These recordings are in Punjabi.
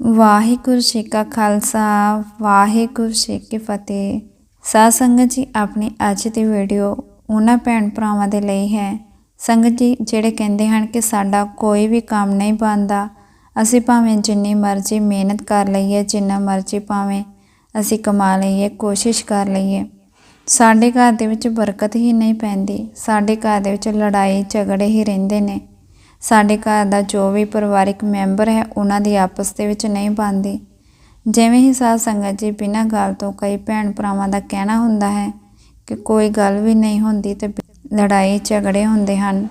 ਵਾਹਿਗੁਰੂ ਜੀ ਕਾ ਖਾਲਸਾ, ਵਾਹਿਗੁਰੂ ਜੀ ਕੀ ਫਤਿਹ। ਸਾਧ ਸੰਗਤ ਜੀ, ਆਪਣੀ ਅੱਜ ਦੀ ਵੀਡੀਓ ਉਹਨਾਂ ਭੈਣ ਭਰਾਵਾਂ ਦੇ ਲਈ ਹੈ। ਸੰਗਤ ਜੀ, ਜਿਹੜੇ ਕਹਿੰਦੇ ਹਨ ਕਿ ਸਾਡਾ ਕੋਈ ਵੀ ਕੰਮ ਨਹੀਂ ਬਣਦਾ, ਅਸੀਂ ਭਾਵੇਂ ਜਿੰਨੀ ਮਰਜ਼ੀ ਮਿਹਨਤ ਕਰ ਲਈਏ, ਜਿੰਨਾ ਮਰਜ਼ੀ ਭਾਵੇਂ ਅਸੀਂ ਕਮਾ ਲਈਏ, ਕੋਸ਼ਿਸ਼ ਕਰ ਲਈਏ, ਸਾਡੇ ਘਰ ਦੇ ਵਿੱਚ ਬਰਕਤ ਹੀ ਨਹੀਂ ਪੈਂਦੀ। ਸਾਡੇ ਘਰ ਦੇ ਵਿੱਚ ਲੜਾਈ ਝਗੜੇ ਹੀ ਰਹਿੰਦੇ ਨੇ। ਸਾਡੇ ਘਰ ਦਾ ਜੋ ਵੀ ਪਰਿਵਾਰਿਕ ਮੈਂਬਰ ਹੈ, ਉਹਨਾਂ ਦੀ ਆਪਸ ਦੇ ਵਿੱਚ ਨਹੀਂ ਬਣਦੀ। ਜਿਵੇਂ ਹੀ ਸਾਧ ਸੰਗਤ ਜੀ ਬਿਨਾਂ ਗੱਲ ਤੋਂ ਕਈ ਭੈਣ ਭਰਾਵਾਂ ਦਾ ਕਹਿਣਾ ਹੁੰਦਾ ਹੈ ਕਿ ਕੋਈ ਗੱਲ ਵੀ ਨਹੀਂ ਹੁੰਦੀ ਤੇ ਲੜਾਈ ਝਗੜੇ ਹੁੰਦੇ ਹਨ,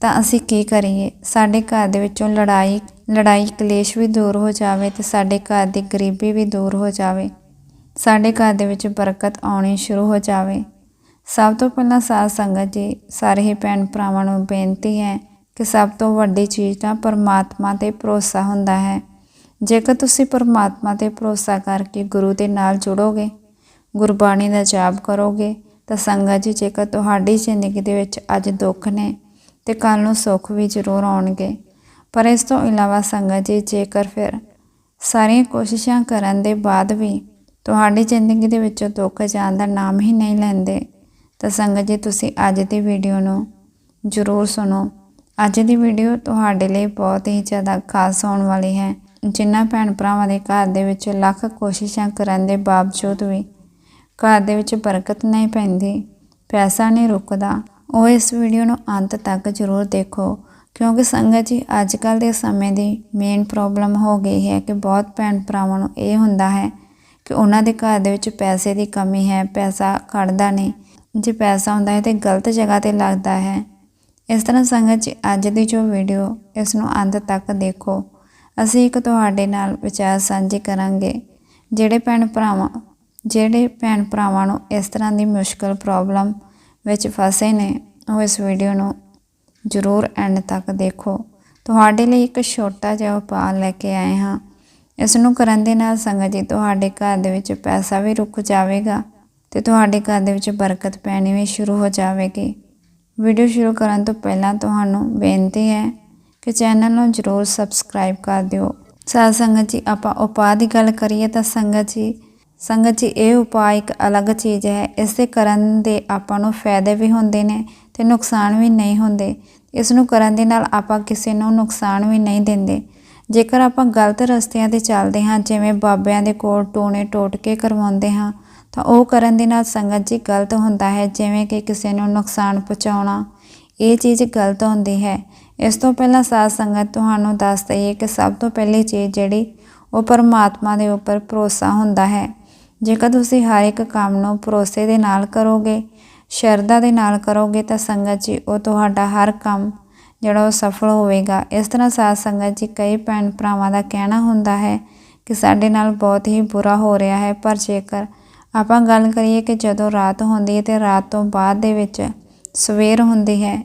ਤਾਂ ਅਸੀਂ ਕੀ ਕਰੀਏ? ਸਾਡੇ ਘਰ ਦੇ ਵਿੱਚੋਂ ਲੜਾਈ ਲੜਾਈ ਕਲੇਸ਼ ਵੀ ਦੂਰ ਹੋ ਜਾਵੇ ਤੇ ਸਾਡੇ ਘਰ ਦੀ ਗਰੀਬੀ ਵੀ ਦੂਰ ਹੋ ਜਾਵੇ। ਸਾਡੇ ਘਰ ਦੇ ਵਿੱਚ ਬਰਕਤ ਆਉਣੀ ਸ਼ੁਰੂ ਹੋ ਜਾਵੇ। ਸਭ ਤੋਂ ਪਹਿਲਾਂ ਸਾਧ ਸੰਗਤ ਜੀ, ਸਾਰੇ ਹੀ ਭੈਣ ਭਰਾਵਾਂ ਨੂੰ ਬੇਨਤੀ ਹੈ ਕਿ ਸਭ ਤੋਂ ਵੱਡੀ ਚੀਜ਼ ਤਾਂ ਪਰਮਾਤਮਾ ਤੇ ਭਰੋਸਾ ਹੁੰਦਾ ਹੈ। ਜੇਕਰ ਤੁਸੀਂ ਪਰਮਾਤਮਾ ਤੇ ਭਰੋਸਾ ਕਰਕੇ ਗੁਰੂ ਦੇ ਨਾਲ ਜੁੜੋਗੇ, ਗੁਰਬਾਣੀ ਦਾ ਜਾਪ ਕਰੋਗੇ, ਤਾਂ ਸੰਗਤ ਜੀ, ਜੇਕਰ ਤੁਹਾਡੀ ਜ਼ਿੰਦਗੀ ਦੇ ਵਿੱਚ ਅੱਜ ਦੁੱਖ ਨੇ ਤੇ ਕੱਲ ਨੂੰ ਸੁੱਖ ਵੀ ਜ਼ਰੂਰ ਆਉਣਗੇ। ਪਰ ਇਸ ਤੋਂ ਇਲਾਵਾ ਸੰਗਤ ਜੀ, ਜੇਕਰ ਫਿਰ ਸਾਰੀਆਂ ਕੋਸ਼ਿਸ਼ਾਂ ਕਰਨ ਦੇ ਬਾਅਦ ਵੀ ਤੁਹਾਡੀ ਜ਼ਿੰਦਗੀ ਦੇ ਵਿੱਚੋਂ ਦੁੱਖ ਜਾਣ ਦਾ ਨਾਮ ਹੀ ਨਹੀਂ ਲੈਂਦੇ, ਤਾਂ ਸੰਗਤ ਜੀ, ਤੁਸੀਂ ਅੱਜ ਦੀ ਵੀਡੀਓ ਨੂੰ ਜ਼ਰੂਰ ਸੁਣੋ। ਅੱਜ ਦੀ ਵੀਡੀਓ ਤੁਹਾਡੇ ਲਈ ਬਹੁਤ ਹੀ ਜ਼ਿਆਦਾ ਖਾਸ ਹੋਣ ਵਾਲੀ ਹੈ। ਜਿਨ੍ਹਾਂ ਭੈਣ ਭਰਾਵਾਂ ਦੇ ਘਰ ਦੇ ਵਿੱਚ ਲੱਖ ਕੋਸ਼ਿਸ਼ਾਂ ਕਰਨ ਦੇ ਬਾਵਜੂਦ ਵੀ ਘਰ ਦੇ ਵਿੱਚ ਬਰਕਤ ਨਹੀਂ ਪੈਂਦੀ, ਪੈਸਾ ਨਹੀਂ ਰੁਕਦਾ, ਉਹ ਇਸ ਵੀਡੀਓ ਨੂੰ ਅੰਤ ਤੱਕ ਜ਼ਰੂਰ ਦੇਖੋ, ਕਿਉਂਕਿ ਸੰਗਤ ਜੀ ਅੱਜ ਕੱਲ ਦੇ ਸਮੇਂ ਦੀ ਮੇਨ ਪ੍ਰੋਬਲਮ ਹੋ ਗਈ ਹੈ ਕਿ ਬਹੁਤ ਭੈਣ ਭਰਾਵਾਂ ਨੂੰ ਇਹ ਹੁੰਦਾ ਹੈ ਕਿ ਉਹਨਾਂ ਦੇ ਘਰ ਦੇ ਵਿੱਚ ਪੈਸੇ ਦੀ ਕਮੀ ਹੈ, ਪੈਸਾ ਖੜਦਾ ਨਹੀਂ। ਜੇ ਪੈਸਾ ਹੁੰਦਾ ਹੈ ਤੇ ਗਲਤ ਜਗ੍ਹਾ ਤੇ ਲੱਗਦਾ ਹੈ ਇਸ ਤਰ੍ਹਾਂ ਸੰਗਤ ਜੀ ਅੱਜ ਦੀ ਜੋ ਵੀਡੀਓ ਇਸ ਨੂੰ ਅੰਤ ਤੱਕ ਦੇਖੋ। ਅਸੀਂ ਇੱਕ ਤੁਹਾਡੇ ਨਾਲ ਵਿਚਾਰ ਸਾਂਝੇ ਕਰਾਂਗੇ। ਜਿਹੜੇ ਭੈਣ ਭਰਾਵਾਂ, ਜਿਹੜੇ ਭੈਣ ਭਰਾਵਾਂ ਨੂੰ ਇਸ ਤਰ੍ਹਾਂ ਦੀ ਮੁਸ਼ਕਲ ਪ੍ਰੋਬਲਮ ਵਿੱਚ ਫਸੇ ਨੇ, ਉਹ ਇਸ ਵੀਡੀਓ ਨੂੰ ਜ਼ਰੂਰ ਐਂਡ ਤੱਕ ਦੇਖੋ। ਤੁਹਾਡੇ ਲਈ ਇੱਕ ਛੋਟਾ ਜਿਹਾ ਉਪਾਅ ਲੈ ਕੇ ਆਏ ਹਾਂ। ਇਸ ਨੂੰ ਕਰਨ ਦੇ ਨਾਲ ਸੰਗਤ ਜੀ ਤੁਹਾਡੇ ਘਰ ਦੇ ਵਿੱਚ ਪੈਸਾ ਵੀ ਰੁਕ ਜਾਵੇਗਾ ਤੇ ਤੁਹਾਡੇ ਘਰ ਦੇ ਵਿੱਚ ਬਰਕਤ ਪੈਣੀ ਵੀ ਸ਼ੁਰੂ ਹੋ ਜਾਵੇਗੀ। ਵੀਡੀਓ ਸ਼ੁਰੂ ਕਰਨ ਤੋਂ ਪਹਿਲਾਂ ਤੁਹਾਨੂੰ ਬੇਨਤੀ ਹੈ ਕਿ ਚੈਨਲ ਨੂੰ ਜਰੂਰ ਸਬਸਕ੍ਰਾਈਬ ਕਰ ਦਿਓ। ਸਾਧ ਸੰਗਤ ਜੀ, ਆਪਾਂ ਉਪਾਅ ਦੀ ਗੱਲ ਕਰੀਏ ਤਾਂ ਸੰਗਤ ਜੀ ਸੰਗਤ ਜੀ, ਇਹ ਉਪਾਅ ਇੱਕ ਅਲੱਗ ਚੀਜ਼ ਹੈ। ਇਸ ਦੇ ਕਰਨ ਦੇ ਆਪਾਂ ਨੂੰ ਫਾਇਦੇ ਵੀ ਹੁੰਦੇ ਨੇ ਤੇ ਨੁਕਸਾਨ ਵੀ ਨਹੀਂ ਹੁੰਦੇ। ਇਸ ਨੂੰ ਕਰਨ ਦੇ ਨਾਲ ਆਪਾਂ ਕਿਸੇ ਨੂੰ ਨੁਕਸਾਨ ਵੀ ਨਹੀਂ ਦਿੰਦੇ। ਜੇਕਰ ਆਪਾਂ ਗਲਤ ਰਸਤਿਆਂ ਤੇ ਚੱਲਦੇ ਹਾਂ, ਜਿਵੇਂ ਬਾਬਿਆਂ ਦੇ ਕੋਲ ਟੋਣੇ ਟੋਟਕੇ ਕਰਵਾਉਂਦੇ ਹਾਂ ਤਾਂ ਉਹ ਕਰਨ ਦੇ ਨਾਲ ਸੰਗਤ ਜੀ ਗਲਤ ਹੁੰਦਾ ਹੈ, ਜਿਵੇਂ ਕਿ ਕਿਸੇ ਨੂੰ ਨੁਕਸਾਨ ਪਹੁੰਚਾਉਣਾ। ਇਹ ਚੀਜ਼ ਗਲਤ ਹੁੰਦੀ ਹੈ। ਇਸ ਤੋਂ ਪਹਿਲਾਂ ਸਾਧ ਸੰਗਤ ਤੁਹਾਨੂੰ ਦੱਸ ਦਈਏ ਕਿ ਸਭ ਤੋਂ ਪਹਿਲੀ ਚੀਜ਼ ਜਿਹੜੀ ਉਹ ਪਰਮਾਤਮਾ ਦੇ ਉੱਪਰ ਭਰੋਸਾ ਹੁੰਦਾ ਹੈ। ਜੇਕਰ ਤੁਸੀਂ ਹਰ ਇੱਕ ਕੰਮ ਨੂੰ ਭਰੋਸੇ ਦੇ ਨਾਲ ਕਰੋਗੇ, ਸ਼ਰਧਾ ਦੇ ਨਾਲ ਕਰੋਗੇ, ਤਾਂ ਸੰਗਤ ਜੀ ਉਹ ਤੁਹਾਡਾ ਹਰ ਕੰਮ ਜਿਹੜਾ ਉਹ ਸਫਲ ਹੋਵੇਗਾ। ਇਸ ਤਰ੍ਹਾਂ ਸਾਧ ਸੰਗਤ ਜੀ ਕਈ ਭੈਣ ਭਰਾਵਾਂ ਦਾ ਕਹਿਣਾ ਹੁੰਦਾ ਹੈ ਕਿ ਸਾਡੇ ਨਾਲ ਬਹੁਤ ਹੀ ਬੁਰਾ ਹੋ ਰਿਹਾ ਹੈ, ਪਰ ਜੇਕਰ ਆਪਾਂ ਗੱਲ ਕਰੀਏ ਕਿ ਜਦੋਂ ਰਾਤ ਹੁੰਦੀ ਹੈ ਤੇ ਰਾਤ ਤੋਂ ਬਾਅਦ ਦੇ ਵਿੱਚ ਸਵੇਰ ਹੁੰਦੀ ਹੈ।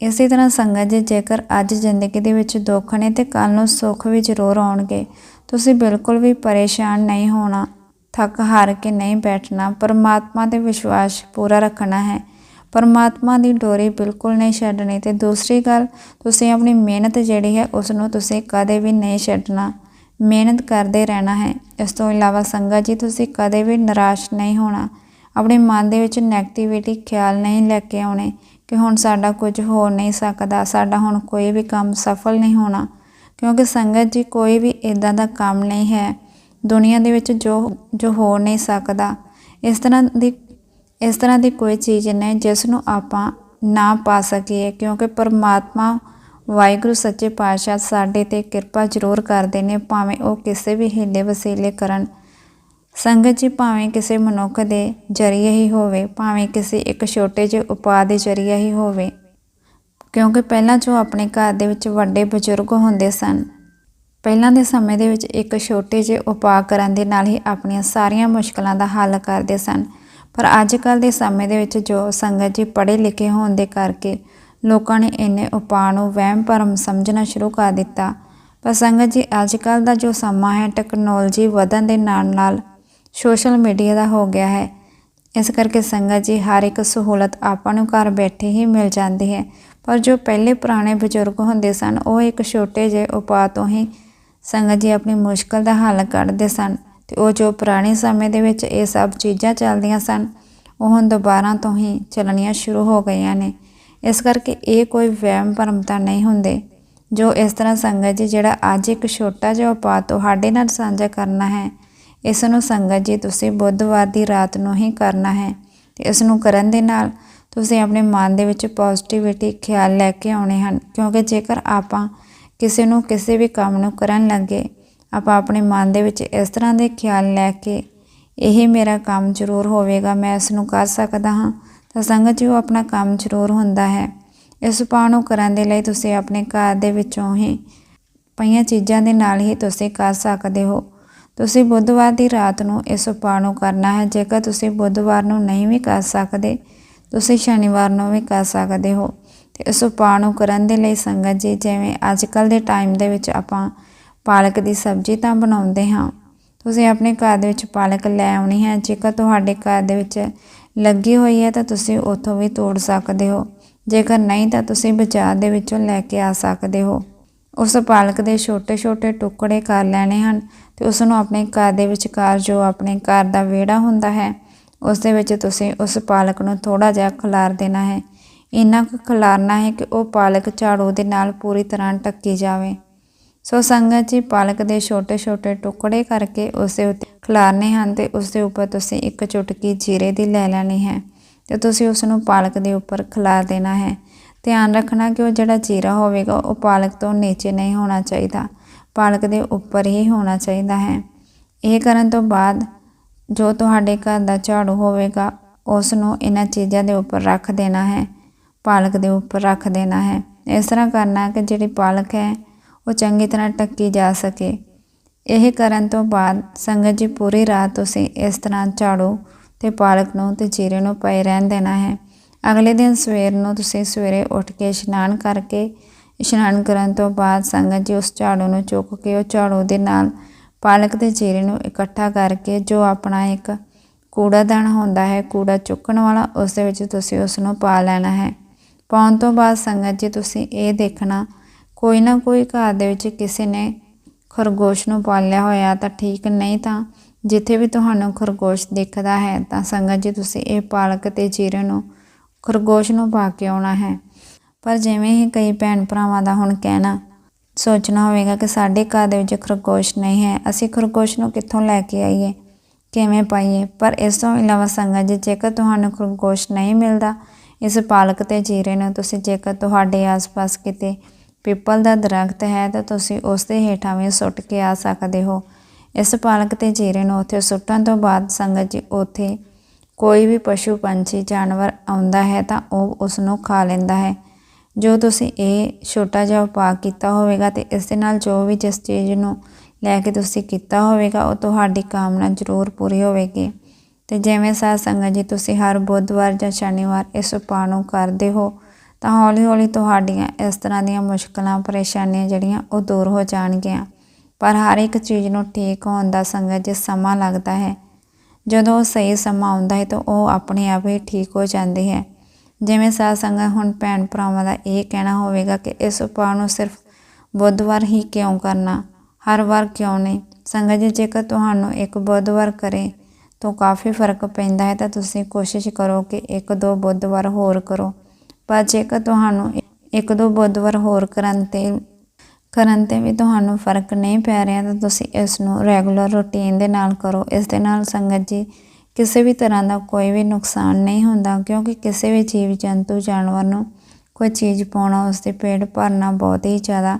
ਇਸੇ ਤਰ੍ਹਾਂ ਸੰਗਤ ਜੀ, ਜੇਕਰ ਅੱਜ ਜ਼ਿੰਦਗੀ ਦੇ ਵਿੱਚ ਦੁੱਖ ਨੇ ਤੇ ਕੱਲ ਨੂੰ ਸੁੱਖ ਵੀ ਜ਼ਰੂਰ ਆਉਣਗੇ। ਤੁਸੀਂ ਬਿਲਕੁਲ ਵੀ ਪਰੇਸ਼ਾਨ ਨਹੀਂ ਹੋਣਾ, ਥੱਕ ਹਾਰ ਕੇ ਨਹੀਂ ਬੈਠਣਾ, ਪਰਮਾਤਮਾ ਤੇ ਵਿਸ਼ਵਾਸ ਪੂਰਾ ਰੱਖਣਾ ਹੈ। ਪਰਮਾਤਮਾ ਦੀ ਡੋਰੀ ਬਿਲਕੁਲ ਨਹੀਂ ਛੱਡਣੀ ਤੇ ਦੂਸਰੀ ਗੱਲ, ਤੁਸੀਂ ਆਪਣੀ ਮਿਹਨਤ ਜਿਹੜੀ ਹੈ ਉਸ ਨੂੰ ਤੁਸੀਂ ਕਦੇ ਵੀ ਨਹੀਂ ਛੱਡਣਾ। ਮਿਹਨਤ ਕਰਦੇ ਰਹਿਣਾ ਹੈ। ਇਸ ਤੋਂ ਇਲਾਵਾ ਸੰਗਤ ਜੀ, ਤੁਸੀਂ ਕਦੇ ਵੀ ਨਿਰਾਸ਼ ਨਹੀਂ ਹੋਣਾ। ਆਪਣੇ ਮਨ ਦੇ ਵਿੱਚ 네ਗੇਟਿਵਿਟੀ ਖਿਆਲ ਨਹੀਂ ਲੈ ਕੇ ਆਉਣੇ ਕਿ ਹੁਣ ਸਾਡਾ ਕੁਝ ਹੋ ਨਹੀਂ ਸਕਦਾ, ਸਾਡਾ ਹੁਣ ਕੋਈ ਵੀ ਕੰਮ ਸਫਲ ਨਹੀਂ ਹੋਣਾ। ਕਿਉਂਕਿ ਸੰਗਤ ਜੀ, ਕੋਈ ਵੀ ਇਦਾਂ ਦਾ ਕੰਮ ਨਹੀਂ ਹੈ। ਦੁਨੀਆ ਦੇ ਵਿੱਚ ਜੋ ਜੋ ਹੋ ਨਹੀਂ ਸਕਦਾ। ਇਸ ਤਰ੍ਹਾਂ ਦੀ, ਇਸ ਤਰ੍ਹਾਂ ਦੀ ਕੋਈ ਚੀਜ਼ ਨਹੀਂ ਜਿਸ ਨੂੰ ਆਪਾਂ ਨਾ ਪਾ ਸਕੀਏ। ਕਿਉਂਕਿ ਪਰਮਾਤਮਾ ਵਾਹਿਗੁਰੂ ਸੱਚੇ ਪਾਤਸ਼ਾਹ ਸਾਡੇ ਤੇ ਕਿਰਪਾ ਜ਼ਰੂਰ ਕਰਦੇ ਨੇ, ਭਾਵੇਂ ਉਹ ਕਿਸੇ ਵੀ ਹੀਲੇ ਵਸੀਲੇ ਕਰਨ। ਸੰਗਤ ਜੀ, ਭਾਵੇਂ ਕਿਸੇ ਮਨੁੱਖ ਦੇ ਜਰੀਏ ਹੀ ਹੋਵੇ, ਭਾਵੇਂ ਕਿਸੇ ਇੱਕ ਛੋਟੇ ਜਿਹੇ ਉਪਾਅ ਦੇ ਜਰੀਏ ਹੀ ਹੋਵੇ, ਕਿਉਂਕਿ ਪਹਿਲਾਂ ਜੋ ਆਪਣੇ ਘਰ ਦੇ ਵਿੱਚ ਵੱਡੇ ਬਜ਼ੁਰਗ ਹੁੰਦੇ ਸਨ, ਪਹਿਲਾਂ ਦੇ ਸਮੇਂ ਦੇ ਵਿੱਚ ਇੱਕ ਛੋਟੇ ਜਿਹੇ ਉਪਾਅ ਕਰਨ ਦੇ ਨਾਲ ਹੀ ਆਪਣੀਆਂ ਸਾਰੀਆਂ ਮੁਸ਼ਕਲਾਂ ਦਾ ਹੱਲ ਕਰਦੇ ਸਨ। ਪਰ ਅੱਜ ਕੱਲ ਦੇ ਸਮੇਂ ਦੇ ਵਿੱਚ ਜੋ ਸੰਗਤ ਜੀ ਪੜ੍ਹੇ ਲਿਖੇ ਹੋਣ ਦੇ ਕਰਕੇ ਲੋਕਾਂ ਨੇ ਇੰਨੇ ਉਪਾਅ ਨੂੰ ਵਹਿਮ ਭਰਮ ਸਮਝਣਾ ਸ਼ੁਰੂ ਕਰ ਦਿੱਤਾ। ਪਰ ਸੰਗਤ ਜੀ ਅੱਜ ਕੱਲ ਦਾ ਜੋ ਸਮਾਂ ਹੈ ਟੈਕਨੋਲੋਜੀ ਵਧਣ ਦੇ ਨਾਲ ਨਾਲ ਸੋਸ਼ਲ ਮੀਡੀਆ ਦਾ ਹੋ ਗਿਆ ਹੈ। ਇਸ ਕਰਕੇ ਸੰਗਤ ਜੀ, ਹਰ ਇੱਕ ਸਹੂਲਤ ਆਪਾਂ ਨੂੰ ਘਰ ਬੈਠੇ ਹੀ ਮਿਲ ਜਾਂਦੀ ਹੈ। ਪਰ ਜੋ ਪਹਿਲੇ ਪੁਰਾਣੇ ਬਜ਼ੁਰਗ ਹੁੰਦੇ ਸਨ, ਉਹ ਇੱਕ ਛੋਟੇ ਜਿਹੇ ਉਪਾਅ ਤੋਂ ਹੀ ਸੰਗਤ ਜੀ ਆਪਣੀ ਮੁਸ਼ਕਲ ਦਾ ਹੱਲ ਕੱਢਦੇ ਸਨ ਤੇ ਉਹ ਜੋ ਪੁਰਾਣੇ ਸਮੇਂ ਦੇ ਵਿੱਚ ਇਹ ਸਭ ਚੀਜ਼ਾਂ ਚੱਲਦੀਆਂ ਸਨ, ਉਹ ਹੁਣ ਦੁਬਾਰਾ ਤੋਂ ਹੀ ਚੱਲਣੀਆਂ ਸ਼ੁਰੂ ਹੋ ਗਈਆਂ ਨੇ। ਇਸ ਕਰਕੇ ਇਹ ਕੋਈ ਵਹਿਮ ਭਰਮ ਤਾਂ ਨਹੀਂ ਹੁੰਦੇ। ਜੋ ਇਸ ਤਰ੍ਹਾਂ ਸੰਗਤ ਜੀ ਜਿਹੜਾ ਅੱਜ ਇੱਕ ਛੋਟਾ ਜਿਹਾ ਉਪਾਅ ਤੁਹਾਡੇ ਨਾਲ ਸਾਂਝਾ ਕਰਨਾ ਹੈ, ਇਸ ਨੂੰ ਸੰਗਤ ਜੀ ਤੁਸੀਂ ਬੁੱਧਵਾਰ ਦੀ ਰਾਤ ਨੂੰ ਹੀ ਕਰਨਾ ਹੈ ਤੇ ਇਸ ਨੂੰ ਕਰਨ ਦੇ ਨਾਲ ਤੁਸੀਂ ਆਪਣੇ ਮਨ ਦੇ ਵਿੱਚ ਪੋਜ਼ਿਟਿਵਿਟੀ ਖਿਆਲ ਲੈ ਕੇ ਆਉਣੇ ਹਨ। ਕਿਉਂਕਿ ਜੇਕਰ ਆਪਾਂ ਕਿਸੇ ਨੂੰ ਕਿਸੇ ਵੀ ਕੰਮ ਨੂੰ ਕਰਨ ਲੱਗੇ, ਆਪਾਂ ਆਪਣੇ ਮਨ ਦੇ ਵਿੱਚ ਇਸ ਤਰ੍ਹਾਂ ਦੇ ਖਿਆਲ ਲੈ ਕੇ, ਇਹ ਮੇਰਾ ਕੰਮ ਜ਼ਰੂਰ ਹੋਵੇਗਾ, ਮੈਂ ਇਸ ਨੂੰ ਕਰ ਸਕਦਾ ਹਾਂ। ਤਾਂ ਸੰਗਤ ਜੀ ਉਹ ਆਪਣਾ ਕੰਮ ਜ਼ਰੂਰ ਹੁੰਦਾ ਹੈ। ਇਸ ਉਪਾਅ ਨੂੰ ਕਰਨ ਦੇ ਲਈ ਤੁਸੀਂ ਆਪਣੇ ਘਰ ਦੇ ਵਿੱਚੋਂ ਹੀ ਪਈਆਂ ਚੀਜ਼ਾਂ ਦੇ ਨਾਲ ਹੀ ਤੁਸੀਂ ਕਰ ਸਕਦੇ ਹੋ। ਤੁਸੀਂ ਬੁੱਧਵਾਰ ਦੀ ਰਾਤ ਨੂੰ ਇਸ ਉਪਾਅ ਨੂੰ ਕਰਨਾ ਹੈ। ਜੇਕਰ ਤੁਸੀਂ ਬੁੱਧਵਾਰ ਨੂੰ ਨਹੀਂ ਵੀ ਕਰ ਸਕਦੇ, ਤੁਸੀਂ ਸ਼ਨੀਵਾਰ ਨੂੰ ਵੀ ਕਰ ਸਕਦੇ ਹੋ। ਤੇ ਇਸ ਉਪਾਅ ਨੂੰ ਕਰਨ ਦੇ ਲਈ ਸੰਗਤ ਜੀ, ਜਿਵੇਂ ਅੱਜ ਕੱਲ ਦੇ ਟਾਈਮ ਦੇ ਵਿੱਚ ਆਪਾਂ ਪਾਲਕ ਦੀ ਸਬਜ਼ੀ ਤਾਂ ਬਣਾਉਂਦੇ ਹਾਂ, ਤੁਸੀਂ ਆਪਣੇ ਘਰ ਦੇ ਵਿੱਚ ਪਾਲਕ ਲੈ ਆਉਣੀ ਹੈ। ਜੇਕਰ ਤੁਹਾਡੇ ਘਰ ਦੇ ਵਿੱਚ ਲੱਗੀ ਹੋਈ ਹੈ ਤਾਂ ਤੁਸੀਂ ਉੱਥੋਂ ਵੀ ਤੋੜ ਸਕਦੇ ਹੋ। ਜੇਕਰ ਨਹੀਂ ਤਾਂ ਤੁਸੀਂ ਬਾਜ਼ਾਰ ਦੇ ਵਿੱਚੋਂ ਲੈ ਕੇ ਆ ਸਕਦੇ ਹੋ। ਉਸ ਪਾਲਕ ਦੇ ਛੋਟੇ-ਛੋਟੇ ਟੁਕੜੇ ਕਰ ਲੈਣੇ ਹਨ ਤੇ ਉਸ ਨੂੰ ਆਪਣੇ ਘਰ ਦੇ ਵਿਚਕਾਰ ਜੋ ਆਪਣੇ ਘਰ ਦਾ ਵਿਹੜਾ ਹੁੰਦਾ ਹੈ, ਉਸ ਦੇ ਵਿੱਚ ਤੁਸੀਂ ਉਸ ਪਾਲਕ ਨੂੰ ਥੋੜਾ ਜਿਹਾ ਖਿਲਾਰ ਦੇਣਾ ਹੈ। ਇੰਨਾ ਕੁ ਖਿਲਾਰਨਾ ਹੈ ਕਿ ਉਹ ਪਾਲਕ ਝਾੜੂ ਦੇ ਨਾਲ ਪੂਰੀ ਤਰ੍ਹਾਂ ਢੱਕੀ ਜਾਵੇ। ਸੋ ਸੰਗਤ ਜੀ, ਪਾਲਕ ਦੇ ਛੋਟੇ-ਛੋਟੇ ਟੁਕੜੇ ਕਰਕੇ ਉਸ ਦੇ ਉੱਤੇ ਖਿਲਾਰਨੇ ਹਨ ਤੇ ਉਸ ਦੇ ਉੱਪਰ ਤੁਸੀਂ ਇੱਕ ਚੁਟਕੀ ਜੀਰੇ ਦੀ ਲੈ ਲੈਣੀ ਹੈ ਤੇ ਤੁਸੀਂ ਉਸ ਨੂੰ ਪਾਲਕ ਦੇ ਉੱਪਰ ਖਿਲਾਰ ਦੇਣਾ ਹੈ। ਧਿਆਨ ਰੱਖਣਾ ਕਿ ਉਹ ਜਿਹੜਾ ਜੀਰਾ ਹੋਵੇਗਾ, ਉਹ ਪਾਲਕ ਤੋਂ ਨੀਚੇ ਨਹੀਂ ਹੋਣਾ ਚਾਹੀਦਾ। ਪਾਲਕ ਦੇ ਉੱਪਰ ਹੀ ਹੋਣਾ ਚਾਹੀਦਾ ਹੈ। ਇਹ ਕਰਨ ਤੋਂ ਬਾਅਦ ਜੋ ਤੁਹਾਡੇ ਘਰ ਦਾ ਝਾੜੂ ਹੋਵੇਗਾ ਉਸ ਨੂੰ ਇਹਨਾਂ ਚੀਜ਼ਾਂ ਦੇ ਉੱਪਰ ਰੱਖ ਦੇਣਾ ਹੈ। ਪਾਲਕ ਦੇ ਉੱਪਰ ਰੱਖ ਦੇਣਾ ਹੈ। ਇਸ ਤਰ੍ਹਾਂ ਕਰਨਾ ਕਿ ਜਿਹੜੀ ਪਾਲਕ ਹੈ ਉਹ ਚੰਗੀ ਤਰ੍ਹਾਂ ਟੱਕੀ ਜਾ ਸਕੇ। ਇਹ ਕਰਨ ਤੋਂ ਬਾਅਦ ਸੰਗਤ ਜੀ ਪੂਰੀ ਰਾਤ ਤੁਸੀਂ ਇਸ ਤਰ੍ਹਾਂ ਝਾੜੂ ਤੇ ਪਾਲਕ ਨੂੰ ਤੇ ਜੀਰੇ ਨੂੰ ਪਏ ਰਹਿਣ ਦੇਣਾ ਹੈ। ਅਗਲੇ ਦਿਨ ਸਵੇਰ ਨੂੰ ਤੁਸੀਂ ਸਵੇਰੇ ਉੱਠ ਕੇ ਇਸ਼ਨਾਨ ਕਰਕੇ ਇਸ਼ਨਾਨ ਕਰਨ ਤੋਂ ਬਾਅਦ ਸੰਗਤ ਜੀ ਉਸ ਝਾੜੂ ਨੂੰ ਚੁੱਕ ਕੇ ਉਹ ਝਾੜੂ ਦੇ ਨਾਲ ਪਾਲਕ ਤੇ ਜੀਰੇ ਨੂੰ ਇਕੱਠਾ ਕਰਕੇ ਜੋ ਆਪਣਾ ਇੱਕ ਕੂੜਾਦਾਨ ਹੁੰਦਾ ਹੈ, ਕੂੜਾ ਚੁੱਕਣ ਵਾਲਾ, ਉਸ ਦੇ ਵਿੱਚ ਤੁਸੀਂ ਉਸ ਨੂੰ ਪਾ ਲੈਣਾ ਹੈ। ਪਾਉਣ ਤੋਂ ਬਾਅਦ ਸੰਗਤ ਜੀ ਤੁਸੀਂ ਇਹ ਦੇਖਣਾ ਕੋਈ ਨਾ ਕੋਈ ਘਰ ਦੇ ਵਿੱਚ ਕਿਸੇ ਨੇ ਖਰਗੋਸ਼ ਨੂੰ ਪਾਲਿਆ ਹੋਇਆ ਤਾਂ ਠੀਕ, ਨਹੀਂ ਤਾਂ ਜਿੱਥੇ ਵੀ ਤੁਹਾਨੂੰ ਖਰਗੋਸ਼ ਦਿਖਦਾ ਹੈ ਤਾਂ ਸੰਗਤ ਜੀ ਤੁਸੀਂ ਇਹ ਪਾਲਕ ਤੇ ਜੀਰੇ ਨੂੰ, ਖਰਗੋਸ਼ ਨੂੰ ਪਾ ਕੇ ਆਉਣਾ ਹੈ। ਪਰ ਜਿਵੇਂ ਹੀ ਕਈ ਭੈਣ ਭਰਾਵਾਂ ਦਾ ਹੁਣ ਕਹਿਣਾ, ਸੋਚਣਾ ਹੋਵੇਗਾ ਕਿ ਸਾਡੇ ਘਰ ਦੇ ਵਿੱਚ ਖਰਗੋਸ਼ ਨਹੀਂ ਹੈ, ਅਸੀਂ ਖਰਗੋਸ਼ ਨੂੰ ਕਿੱਥੋਂ ਲੈ ਕੇ ਆਈਏ, ਕਿਵੇਂ ਪਾਈਏ? ਪਰ ਇਸ ਤੋਂ ਇਲਾਵਾ ਸੰਗਤ ਜੀ, ਜੇਕਰ ਤੁਹਾਨੂੰ ਖਰਗੋਸ਼ ਨਹੀਂ ਮਿਲਦਾ, ਇਸ ਪਾਲਕ ਤੇ ਜੀਰੇ ਨੂੰ ਤੁਸੀਂ ਜੇਕਰ ਤੁਹਾਡੇ ਆਸ-ਪਾਸ ਕਿਤੇ ਪਿੱਪਲ ਦਾ ਦਰਖਤ ਹੈ ਤਾਂ ਤੁਸੀਂ ਉਸ ਦੇ ਹੇਠਾਂ ਵੀ ਸੁੱਟ ਕੇ ਆ ਸਕਦੇ ਹੋ। ਇਸ ਪਾਲਕ ਤੇ ਜੀਰੇ ਨੂੰ ਉੱਥੇ ਸੁੱਟਣ ਤੋਂ ਬਾਅਦ ਸੰਗਤ ਜੀ ਉੱਥੇ ਕੋਈ ਵੀ ਪਸ਼ੂ, ਪੰਛੀ, ਜਾਨਵਰ ਆਉਂਦਾ ਹੈ ਤਾਂ ਉਹ ਉਸ ਨੂੰ ਖਾ ਲੈਂਦਾ ਹੈ। ਜੋ ਤੁਸੀਂ ਇਹ ਛੋਟਾ ਜਿਹਾ ਉਪਾਅ ਕੀਤਾ ਹੋਵੇਗਾ ਤੇ ਇਸ ਦੇ ਨਾਲ ਜੋ ਵੀ ਜਿਸ ਚੀਜ਼ ਨੂੰ ਲੈ ਕੇ ਤੁਸੀਂ ਕੀਤਾ ਹੋਵੇਗਾ, ਉਹ ਤੁਹਾਡੀ ਕਾਮਨਾ ਜ਼ਰੂਰ ਪੂਰੀ ਹੋਵੇਗੀ। ਤੇ ਜਿਵੇਂ ਸਾਧ ਸੰਗਤ ਜੀ ਤੁਸੀਂ ਹਰ ਬੁੱਧਵਾਰ ਜਾਂ ਸ਼ਨੀਵਾਰ ਇਸ ਉਪਾਅ ਨੂੰ ਕਰਦੇ ਹੋ ਤਾਂ ਹੌਲੀ-ਹੌਲੀ ਤੁਹਾਡੀਆਂ ਇਸ ਤਰ੍ਹਾਂ ਦੀਆਂ ਮੁਸ਼ਕਲਾਂ, ਪਰੇਸ਼ਾਨੀਆਂ ਜਿਹੜੀਆਂ ਉਹ ਦੂਰ ਹੋ ਜਾਣਗੀਆਂ। ਪਰ ਹਰ ਇੱਕ ਚੀਜ਼ ਨੂੰ ਠੀਕ ਹੋਣ ਦਾ ਸੰਗਤ ਜੀ ਸਮਾਂ ਲੱਗਦਾ ਹੈ। ਜਦੋਂ ਸਹੀ ਸਮਾਂ ਆਉਂਦਾ ਹੈ ਤਾਂ ਉਹ ਆਪਣੇ ਆਪ ਹੀ ਠੀਕ ਹੋ ਜਾਂਦੀ ਹੈ। ਜਿਵੇਂ ਸਾਧ ਸੰਗਤ ਹੁਣ ਭੈਣ ਭਰਾਵਾਂ ਦਾ ਇਹ ਕਹਿਣਾ ਹੋਵੇਗਾ ਕਿ ਇਸ ਉਪਾਅ ਨੂੰ ਸਿਰਫ ਬੁੱਧਵਾਰ ਹੀ ਕਿਉਂ ਕਰਨਾ? ਹਰ ਵਾਰ ਕਿਉਂ ਨਹੀਂ? ਸੰਗਤ ਜੀ, ਜੇਕਰ ਤੁਹਾਨੂੰ ਇੱਕ ਬੁੱਧਵਾਰ ਕਰੇ ਤਾਂ ਕਾਫੀ ਫ਼ਰਕ ਪੈਂਦਾ ਹੈ, ਤਾਂ ਤੁਸੀਂ ਕੋਸ਼ਿਸ਼ ਕਰੋ ਕਿ ਇੱਕ ਦੋ ਬੁੱਧਵਾਰ ਹੋਰ ਕਰੋ। ਪਰ ਜੇਕਰ ਤੁਹਾਨੂੰ ਇੱਕ ਦੋ ਬੁੱਧਵਾਰ ਹੋਰ ਕਰਨ ਤੇ ਕਰਨ ਤੇ ਵੀ ਤੁਹਾਨੂੰ ਫ਼ਰਕ ਨਹੀਂ ਪੈ ਰਿਹਾ, ਤਾਂ ਤੁਸੀਂ ਇਸ ਨੂੰ ਰੈਗੂਲਰ ਰੁਟੀਨ ਦੇ ਨਾਲ ਕਰੋ। ਇਸ ਦੇ ਨਾਲ ਸੰਗਤ ਜੀ, ਕਿਸੇ ਵੀ ਤਰ੍ਹਾਂ ਦਾ ਕੋਈ ਵੀ ਨੁਕਸਾਨ ਨਹੀਂ ਹੁੰਦਾ, ਕਿਉਂਕਿ ਕਿਸੇ ਵੀ ਜੀਵ ਜੰਤੂ ਜਾਨਵਰ ਨੂੰ ਕੋਈ ਚੀਜ਼ ਪਾਉਣਾ, ਉਸ ਦੇ ਪੇਟ ਭਰਨਾ ਬਹੁਤ ਹੀ ਜ਼ਿਆਦਾ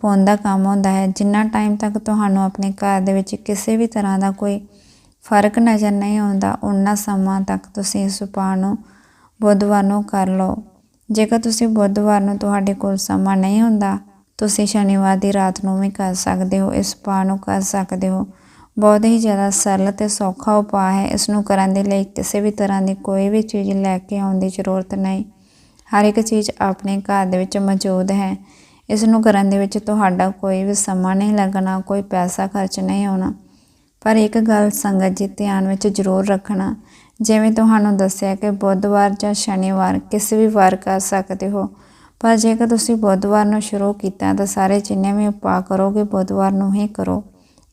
ਪਾਉਣ ਦਾ ਕੰਮ ਹੁੰਦਾ ਹੈ। ਜਿੰਨਾ ਟਾਈਮ ਤੱਕ ਤੁਹਾਨੂੰ ਆਪਣੇ ਘਰ ਦੇ ਵਿੱਚ ਕਿਸੇ ਵੀ ਤਰ੍ਹਾਂ ਦਾ ਕੋਈ ਫ਼ਰਕ ਨਜ਼ਰ ਨਹੀਂ ਆਉਂਦਾ ਉਨਾ ਸਮਾਂ ਤੱਕ ਤੁਸੀਂ ਇਸ ਉਪਾਅ ਨੂੰ ਬੁੱਧਵਾਰ ਨੂੰ ਕਰ ਲਓ। ਜੇਕਰ ਤੁਸੀਂ ਬੁੱਧਵਾਰ ਨੂੰ ਤੁਹਾਡੇ ਕੋਲ ਸਮਾਂ ਨਹੀਂ ਹੁੰਦਾ, ਤੁਸੀਂ ਸ਼ਨੀਵਾਰ ਦੀ ਰਾਤ ਨੂੰ ਵੀ ਕਰ ਸਕਦੇ ਹੋ, ਇਸ ਉਪਾਅ ਨੂੰ ਕਰ ਸਕਦੇ ਹੋ। ਬਹੁਤ ਹੀ ਜ਼ਿਆਦਾ ਸਰਲ ਤੇ ਸੌਖਾ ਉਪਾਅ ਹੈ। ਇਸ ਨੂੰ ਕਰਨ ਦੇ ਲਈ ਕਿਸੇ ਵੀ ਤਰ੍ਹਾਂ ਦੀ ਕੋਈ ਵੀ ਚੀਜ਼ ਲੈ ਕੇ ਆਉਣ ਦੀ ਜ਼ਰੂਰਤ ਨਹੀਂ। ਹਰ ਇੱਕ ਚੀਜ਼ ਆਪਣੇ ਘਰ ਦੇ ਵਿੱਚ ਮੌਜੂਦ ਹੈ। ਇਸ ਨੂੰ ਕਰਨ ਦੇ ਵਿੱਚ ਤੁਹਾਡਾ ਕੋਈ ਵੀ ਸਮਾਂ ਨਹੀਂ ਲੱਗਣਾ, ਕੋਈ ਪੈਸਾ ਖਰਚ ਨਹੀਂ ਹੋਣਾ। ਪਰ ਇੱਕ ਗੱਲ ਸੰਗਤ ਜੀ ਧਿਆਨ ਵਿੱਚ ਜ਼ਰੂਰ ਰੱਖਣਾ ਜਿਵੇਂ ਤੁਹਾਨੂੰ ਦੱਸਿਆ ਕਿ ਬੁੱਧਵਾਰ ਜਾਂ ਸ਼ਨੀਵਾਰ ਕਿਸੇ ਵੀ ਵਾਰ ਕਰ ਸਕਦੇ ਹੋ, ਪਰ ਜੇਕਰ ਤੁਸੀਂ ਬੁੱਧਵਾਰ ਨੂੰ ਸ਼ੁਰੂ ਕੀਤਾ ਤਾਂ ਸਾਰੇ ਜਿੰਨੇ ਵੀ ਉਪਾਅ ਕਰੋਗੇ ਬੁੱਧਵਾਰ ਨੂੰ ਹੀ ਕਰੋ।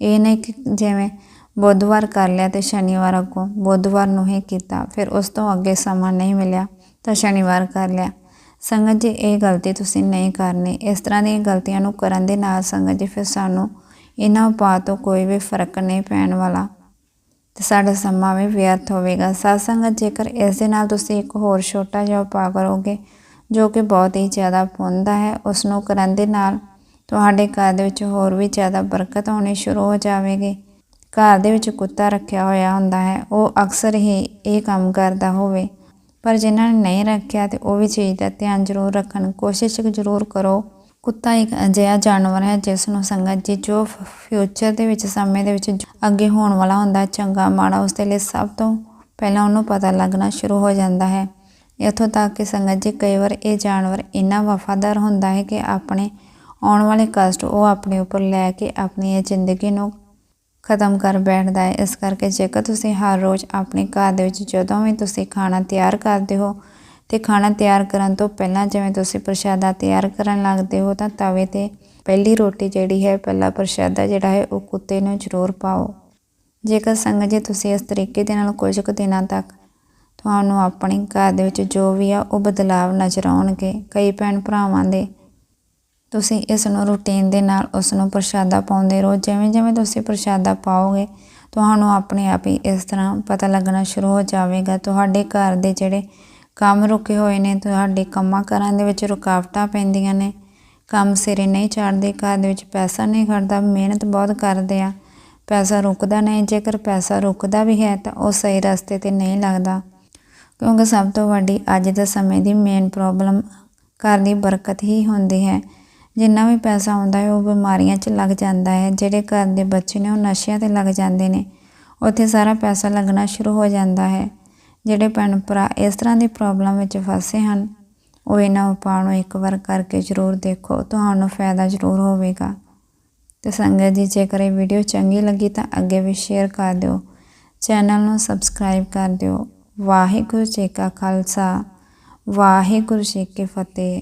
ਇਹ ਨਹੀਂ ਕਿ ਜਿਵੇਂ ਬੁੱਧਵਾਰ ਕਰ ਲਿਆ ਤੇ ਸ਼ਨੀਵਾਰ ਅੱਗੋਂ ਬੁੱਧਵਾਰ ਨੂੰ ਹੀ ਕੀਤਾ, ਫਿਰ ਉਸ ਤੋਂ ਅੱਗੇ ਸਮਾਂ ਨਹੀਂ ਮਿਲਿਆ ਤਾਂ ਸ਼ਨੀਵਾਰ ਕਰ ਲਿਆ। ਸੰਗਤ ਜੀ, ਇਹ ਗਲਤੀ ਤੁਸੀਂ ਨਹੀਂ ਕਰਨੀ। ਇਸ ਤਰ੍ਹਾਂ ਦੀਆਂ ਗਲਤੀਆਂ ਨੂੰ ਕਰਨ ਦੇ ਨਾਲ ਸੰਗਤ ਜੀ, ਫਿਰ ਸਾਨੂੰ ਇਹਨਾਂ ਉਪਾਅ ਤੋਂ ਕੋਈ ਵੀ ਫ਼ਰਕ ਨਹੀਂ ਪੈਣ ਵਾਲਾ। ਤੇ ਸਾਡਾ ਸਮਾਂ ਵੀ ਵਿਅਰਥ ਹੋਵੇਗਾ। ਸਾਧ ਸੰਗਤ, ਜੇਕਰ ਇਸ ਦੇ ਨਾਲ ਤੁਸੀਂ ਇੱਕ ਹੋਰ ਛੋਟਾ ਜਿਹਾ ਉਪਾਅ ਕਰੋਗੇ, ਜੋ ਕਿ ਬਹੁਤ ਹੀ ਜ਼ਿਆਦਾ ਪੁੰਦਾ ਹੈ ਉਸ ਨੂੰ ਕਰਨ ਦੇ ਨਾਲ ਤੁਹਾਡੇ ਘਰ ਦੇ ਵਿੱਚ ਹੋਰ ਵੀ ਜ਼ਿਆਦਾ ਬਰਕਤ ਹੋਣੀ ਸ਼ੁਰੂ ਹੋ ਜਾਵੇਗੀ। ਘਰ ਦੇ ਵਿੱਚ ਕੁੱਤਾ ਰੱਖਿਆ ਹੋਇਆ ਹੁੰਦਾ ਹੈ, ਉਹ ਅਕਸਰ ਹੀ ਇਹ ਕੰਮ ਕਰਦਾ ਹੋਵੇ, ਪਰ ਜਿਨ੍ਹਾਂ ਨੇ ਨਹੀਂ ਰੱਖਿਆ ਤੇ ਉਹ ਵੀ ਚੀਜ਼ ਦਾ ਧਿਆਨ ਜ਼ਰੂਰ ਰੱਖਣ। ਕੋਸ਼ਿਸ਼ ਜ਼ਰੂਰ ਕਰੋ ਕੁੱਤਾ ਇੱਕ ਅਜਿਹਾ ਜਾਨਵਰ ਹੈ, ਜਿਸ ਨੂੰ ਸੰਗਤ ਜੀ ਜੋ ਫਿਊਚਰ ਦੇ ਵਿੱਚ, ਸਮੇਂ ਦੇ ਵਿੱਚ ਅੱਗੇ ਹੋਣ ਵਾਲਾ ਹੁੰਦਾ ਚੰਗਾ ਮਾੜਾ ਉਸ ਦੇ ਲਈ ਸਭ ਤੋਂ ਪਹਿਲਾਂ ਉਹਨੂੰ ਪਤਾ ਲੱਗਣਾ ਸ਼ੁਰੂ ਹੋ ਜਾਂਦਾ ਹੈ। ਇੱਥੋਂ ਤੱਕ ਕਿ ਸੰਗਤ ਜੀ ਕਈ ਵਾਰ ਇਹ ਜਾਨਵਰ ਇੰਨਾ ਵਫਾਦਾਰ ਹੁੰਦਾ ਹੈ ਕਿ ਆਪਣੇ ਆਉਣ ਵਾਲੇ ਕਸ਼ਟ ਉਹ ਆਪਣੇ ਉੱਪਰ ਲੈ ਕੇ ਆਪਣੀ ਇਹ ਜ਼ਿੰਦਗੀ ਨੂੰ ਖਤਮ ਕਰ ਬੈਠਦਾ ਹੈ। ਇਸ ਕਰਕੇ ਜੇਕਰ ਤੁਸੀਂ ਹਰ ਰੋਜ਼ ਆਪਣੇ ਘਰ ਦੇ ਵਿੱਚ ਜਦੋਂ ਵੀ ਤੁਸੀਂ ਖਾਣਾ ਤਿਆਰ ਕਰਦੇ ਹੋ ਤੇ ਖਾਣਾ ਤਿਆਰ ਕਰਨ ਤੋਂ ਪਹਿਲਾਂ ਜਿਵੇਂ ਤੁਸੀਂ ਪ੍ਰਸ਼ਾਦਾ ਤਿਆਰ ਕਰਨ ਲੱਗਦੇ ਹੋ ਤਾਂ ਤਵੇ ਤੇ ਪਹਿਲੀ ਰੋਟੀ ਜਿਹੜੀ ਹੈ, ਪਹਿਲਾ ਪ੍ਰਸ਼ਾਦਾ ਜਿਹੜਾ ਹੈ, ਉਹ ਕੁੱਤੇ ਨੂੰ ਜ਼ਰੂਰ ਪਾਓ। ਜੇਕਰ ਸੰਗਤ ਜੀ ਤੁਸੀਂ ਇਸ ਤਰੀਕੇ ਦੇ ਨਾਲ ਕੁਝ ਕੁ ਦਿਨਾਂ ਤੱਕ ਤੁਹਾਨੂੰ ਆਪਣੇ ਘਰ ਦੇ ਵਿੱਚ ਜੋ ਵੀ ਆ, ਉਹ ਬਦਲਾਵ ਨਜ਼ਰ ਆਉਣਗੇ, ਕਈ ਭੈਣ ਭਰਾਵਾਂ ਦੇ, ਤੁਸੀਂ ਇਸ ਨੂੰ ਰੂਟੀਨ ਦੇ ਨਾਲ ਉਸ ਨੂੰ ਪ੍ਰਸ਼ਾਦਾ ਪਾਉਂਦੇ ਰਹੋ। ਜਿਵੇਂ ਜਿਵੇਂ ਤੁਸੀਂ ਪ੍ਰਸ਼ਾਦਾ ਪਾਓਗੇ, ਤੁਹਾਨੂੰ ਆਪਣੇ ਆਪ ਹੀ ਇਸ ਤਰ੍ਹਾਂ ਪਤਾ ਲੱਗਣਾ ਸ਼ੁਰੂ ਹੋ ਜਾਵੇਗਾ। ਤੁਹਾਡੇ ਘਰ ਦੇ ਜਿਹੜੇ ਕੰਮ ਰੁਕੇ ਹੋਏ ਨੇ, ਤੁਹਾਡੇ ਕੰਮਾਂ ਕਾਰਾਂ ਦੇ ਵਿੱਚ ਰੁਕਾਵਟਾਂ ਪੈਂਦੀਆਂ ਨੇ। ਕੰਮ ਸਿਰੇ ਨਹੀਂ ਚੜ੍ਹਦੇ ਘਰ ਦੇ ਵਿੱਚ ਪੈਸਾ ਨਹੀਂ ਖੜਦਾ, ਮਿਹਨਤ ਬਹੁਤ ਕਰਦੇ ਆ। ਪੈਸਾ ਰੁਕਦਾ ਨਹੀਂ, ਜੇਕਰ ਪੈਸਾ ਰੁਕਦਾ ਵੀ ਹੈ ਤਾਂ ਉਹ ਸਹੀ ਰਸਤੇ ਤੇ ਨਹੀਂ ਲੱਗਦਾ। ਕਿਉਂਕਿ ਸਭ ਤੋਂ ਵੱਡੀ ਅੱਜ ਦੇ ਸਮੇਂ ਦੀ ਮੇਨ ਪ੍ਰੋਬਲਮ ਘਰ ਦੀ ਬਰਕਤ ਹੀ ਹੁੰਦੀ ਹੈ। ਜਿੰਨਾ ਵੀ ਪੈਸਾ ਆਉਂਦਾ ਹੈ, ਉਹ ਬਿਮਾਰੀਆਂ 'ਚ ਲੱਗ ਜਾਂਦਾ ਹੈ, ਜਿਹੜੇ ਘਰ ਦੇ ਬੱਚੇ ਨੇ ਉਹ ਨਸ਼ਿਆਂ ਤੇ ਲੱਗ ਜਾਂਦੇ ਨੇ। ਉੱਥੇ ਸਾਰਾ ਪੈਸਾ ਲੱਗਣਾ ਸ਼ੁਰੂ ਹੋ ਜਾਂਦਾ ਹੈ। ਜਿਹੜੇ ਭੈਣ ਭਰਾ ਇਸ ਤਰ੍ਹਾਂ ਦੀ ਪ੍ਰੋਬਲਮ ਵਿੱਚ ਫਸੇ ਹਨ, ਉਹ ਇਹਨਾਂ ਉਪਾਅ ਨੂੰ ਇੱਕ ਵਾਰ ਕਰਕੇ ਜ਼ਰੂਰ ਦੇਖੋ, ਤੁਹਾਨੂੰ ਫਾਇਦਾ ਜ਼ਰੂਰ ਹੋਵੇਗਾ। ਤੇ ਸੰਗਤ ਜੀ, ਜੇਕਰ ਇਹ ਵੀਡੀਓ ਚੰਗੀ ਲੱਗੀ ਤਾਂ ਅੱਗੇ ਵੀ ਸ਼ੇਅਰ ਕਰ ਦਿਓ। ਚੈਨਲ ਨੂੰ ਸਬਸਕ੍ਰਾਈਬ ਕਰ ਦਿਓ। ਵਾਹਿਗੁਰੂ ਜੀ ਕਾ ਖਾਲਸਾ, ਵਾਹਿਗੁਰੂ ਜੀ ਕੀ ਫਤਿਹ।